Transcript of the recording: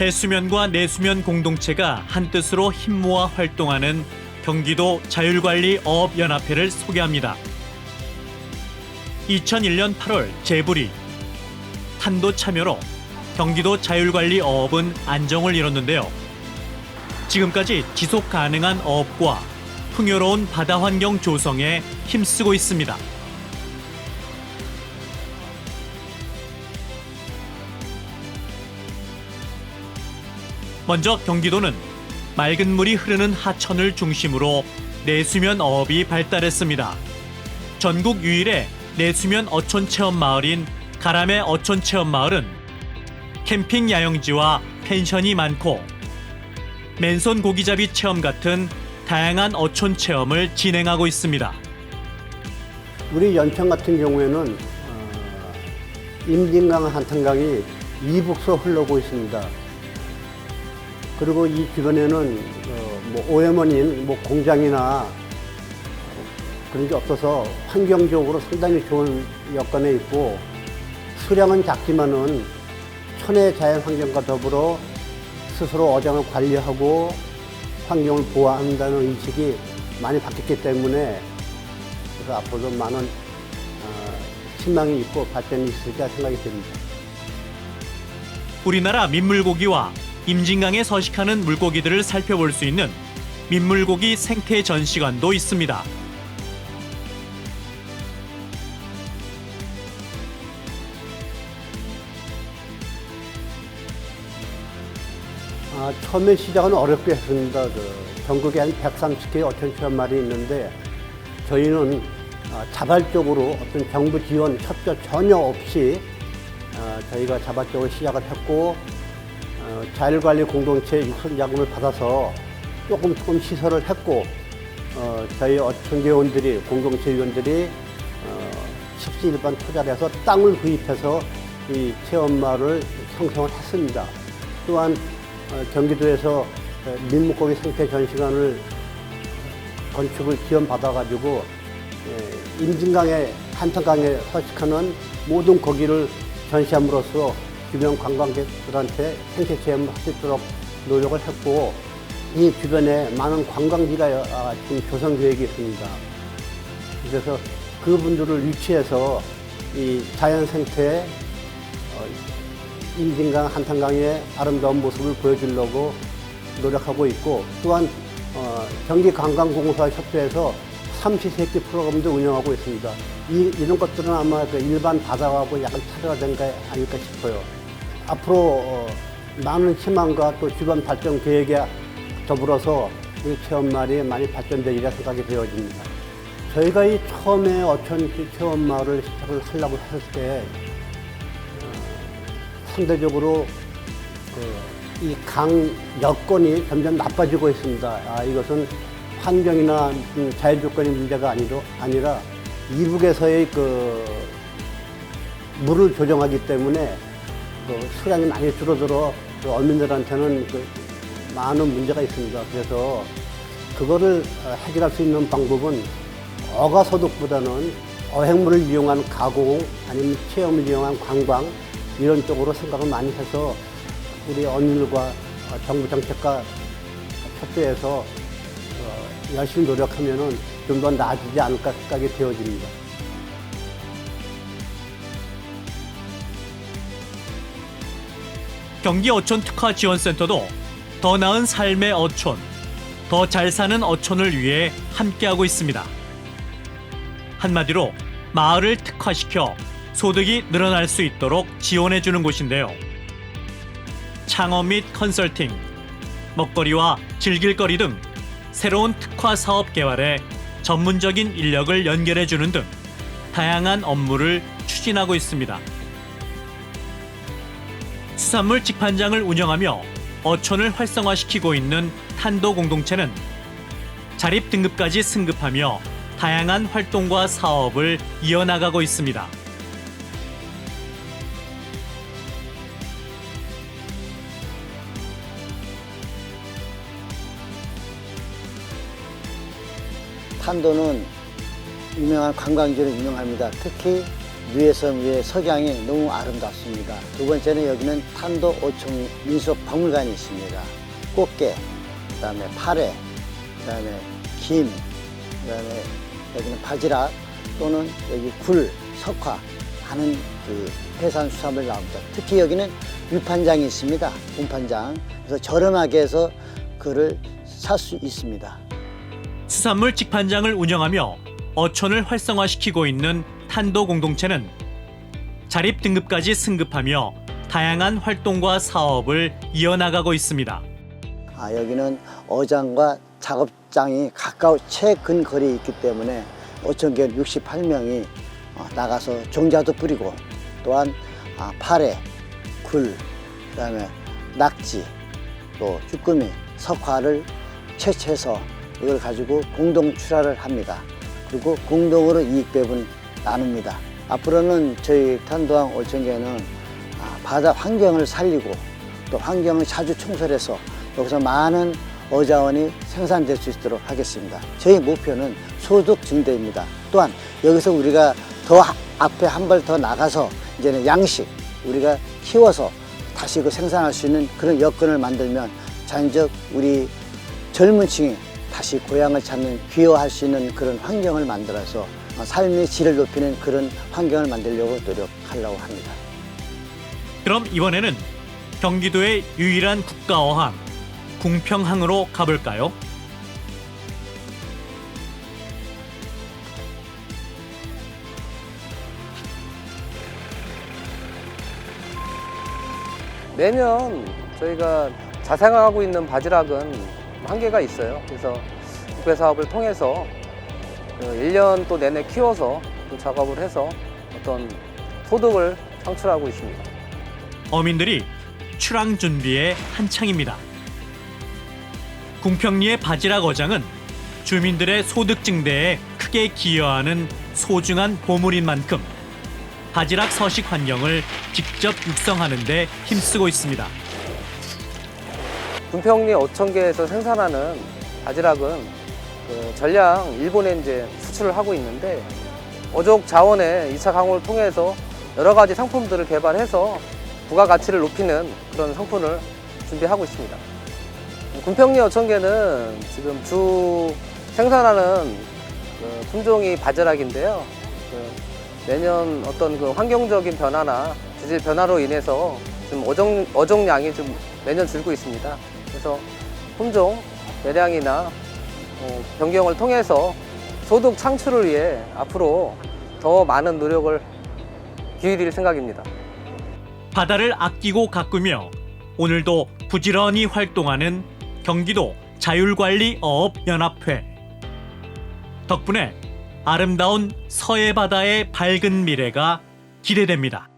해수면과 내수면 공동체가 한뜻으로 힘모아 활동하는 경기도 자율관리 어업연합회를 소개합니다. 2001년 8월 재부리 탄도 참여로 경기도 자율관리 어업은 안정을 이뤘는데요. 지금까지 지속 가능한 어업과 풍요로운 바다 환경 조성에 힘쓰고 있습니다. 먼저 경기도는 맑은 물이 흐르는 하천을 중심으로 내수면 어업이 발달했습니다. 전국 유일의 내수면 어촌 체험 마을인 가람의 어촌 체험 마을은 캠핑 야영지와 펜션이 많고 맨손 고기잡이 체험 같은 다양한 어촌 체험을 진행하고 있습니다. 우리 연천 같은 경우에는 어, 임진강 한탄강이 이북서 흘러오고 있습니다. 그리고 이 주변에는 어, 뭐 오염원인 뭐 공장이나 그런 게 없어서 환경적으로 상당히 좋은 여건에 있고 수량은 작지만은 천혜 자연 환경과 더불어 스스로 어장을 관리하고 환경을 보호한다는 인식이 많이 바뀌었기 때문에 그래서 앞으로도 많은 어, 희망이 있고 발전이 있을까 생각이 듭니다. 우리나라 민물고기와 임진강에 서식하는 물고기들을 살펴볼 수 있는 민물고기 생태 전시관도 있습니다. 아, 처음에 시작은 어렵게 했습니다. 그 전국에 한 130개 어촌 체험말이 있는데 저희는 아, 자발적으로 어떤 정부 지원 협조 전혀 없이 아, 저희가 자발적으로 시작을 했고 어, 자율관리 공동체 육성 자금을 받아서 조금 조금 시설을 했고 어, 저희 어촌계원들이 공동체 위원들이 어, 십시 일반 투자를 해서 땅을 구입해서 이 체험마을 형성을 했습니다. 또한 어, 경기도에서 어, 민물고기 생태 전시관을 건축을 지원받아가지고 예, 임진강에 한탄강에 서식하는 모든 고기를 전시함으로써 주변 관광객들한테 생태 체험을 할수 있도록 노력을 했고 이 주변에 많은 관광지가 아, 지금 조성 계획이 있습니다. 그래서 그분들을 유치해서 이 자연 생태 어, 임진강 한탄강의 아름다운 모습을 보여주려고 노력하고 있고 또한 어, 경기관광공사 협회에서 삼시세끼 프로그램도 운영하고 있습니다. 이, 이런 것들은 아마 그 일반 바다하고 약간 차이가 된게 아닐까 싶어요. 앞으로 어, 많은 희망과 또 주변 발전 계획에 더불어서 이 체험마을이 많이 발전되리라 생각이 되어집니다. 저희가 이 처음에 어촌 체험마을을 시작을 하려고 했을 때 상대적으로 그이강 여건이 점점 나빠지고 있습니다. 아, 이것은 환경이나 음, 자연 조건의 문제가 아니로, 아니라 이북에서의 그 물을 조정하기 때문에 그 수량이 많이 줄어들어 그 어민들한테는 그 많은 문제가 있습니다. 그래서 그거를 어, 해결할 수 있는 방법은 어가소득보다는 어획물을 이용한 가공 아니면 체험을 이용한 관광 이런 쪽으로 생각을 많이 해서 우리 어민들과 어, 정부 정책과 협조해서 어, 열심히 노력하면 은 좀 더 나아지지 않을까 생각이 되어집니다. 경기 어촌 특화 지원센터도 더 나은 삶의 어촌, 더 잘 사는 어촌을 위해 함께하고 있습니다. 한마디로 마을을 특화시켜 소득이 늘어날 수 있도록 지원해 주는 곳인데요. 창업 및 컨설팅, 먹거리와 즐길거리 등 새로운 특화 사업 개발에 전문적인 인력을 연결해 주는 등 다양한 업무를 추진하고 있습니다. 수산물 직판장을 운영하며 어촌을 활성화시키고 있는 탄도 공동체는 자립 등급까지 승급하며 다양한 활동과 사업을 이어나가고 있습니다. 탄도는 유명한 관광지로 유명합니다. 특히 위에섬 위에 석양이 너무 아름답습니다. 두 번째는 여기는 탄도 오총 민속 박물관이 있습니다. 꽃게, 그다음에 파래, 그다음에 김, 그다음에 여기는 바지락 또는 여기 굴, 석화 하는 그 해산 수산물 나옵니다. 특히 여기는 위판장이 있습니다. 분판장. 그래서 저렴하게 해서 그를 살 수 있습니다. 수산물 직판장을 운영하며 어촌을 활성화시키고 있는 탄도 공동체는 자립 등급까지 승급하며 다양한 활동과 사업을 이어나가고 있습니다. 아, 여기는 어장과 작업장이 가까워 최근 거리에 있기 때문에 어촌계원 68명이 어, 나가서 종자도 뿌리고 또한 아, 파래, 굴, 그다음에 낙지, 또 쭈꾸미, 석화를 채취해서 이걸 가지고 공동 출하를 합니다. 그리고 공동으로 이익 배분 나눕니다. 앞으로는 저희 탄도항 올천계는 아, 바다 환경을 살리고 또 환경을 자주 청소해서 여기서 많은 어자원이 생산될 수 있도록 하겠습니다. 저희 목표는 소득 증대입니다. 또한 여기서 우리가 더 하- 앞에 한 발 더 나가서 이제는 양식 우리가 키워서 다시 그 생산할 수 있는 그런 여건을 만들면 자연적 우리 젊은 층이 다시 고향을 찾는 귀화할 수 있는 그런 환경을 만들어서 어, 삶의 질을 높이는 그런 환경을 만들려고 노력하려고 합니다. 그럼 이번에는 경기도의 유일한 국가어항 궁평항으로 가볼까요? 매년 저희가 자생하고 있는 바지락은 한계가 있어요. 그래서 국배 사업을 통해서 1년 또 내내 키워서 또 작업을 해서 어떤 소득을 창출하고 있습니다. 어민들이 출항 준비에 한창입니다. 궁평리의 바지락 어장은 주민들의 소득 증대에 크게 기여하는 소중한 보물인 만큼 바지락 서식 환경을 직접 육성하는 데 힘쓰고 있습니다. 군평리 어천계에서 생산하는 바지락은 그 전량 일본에 이제 수출을 하고 있는데 어족 자원의 2차 강호를 통해서 여러 가지 상품들을 개발해서 부가가치를 높이는 그런 상품을 준비하고 있습니다. 군평리 어천계는 지금 주 생산하는 그 품종이 바지락인데요. 그 매년 어떤 그 환경적인 변화나 지질 변화로 인해서 좀 어종, 어종량이 좀 매년 줄고 있습니다. 그래서 품종 매량이나 어, 변경을 통해서 소득 창출을 위해 앞으로 더 많은 노력을 기울일 생각입니다. 바다를 아끼고 가꾸며 오늘도 부지런히 활동하는 경기도 자율관리어업연합회. 덕분에 아름다운 서해 바다의 밝은 미래가 기대됩니다.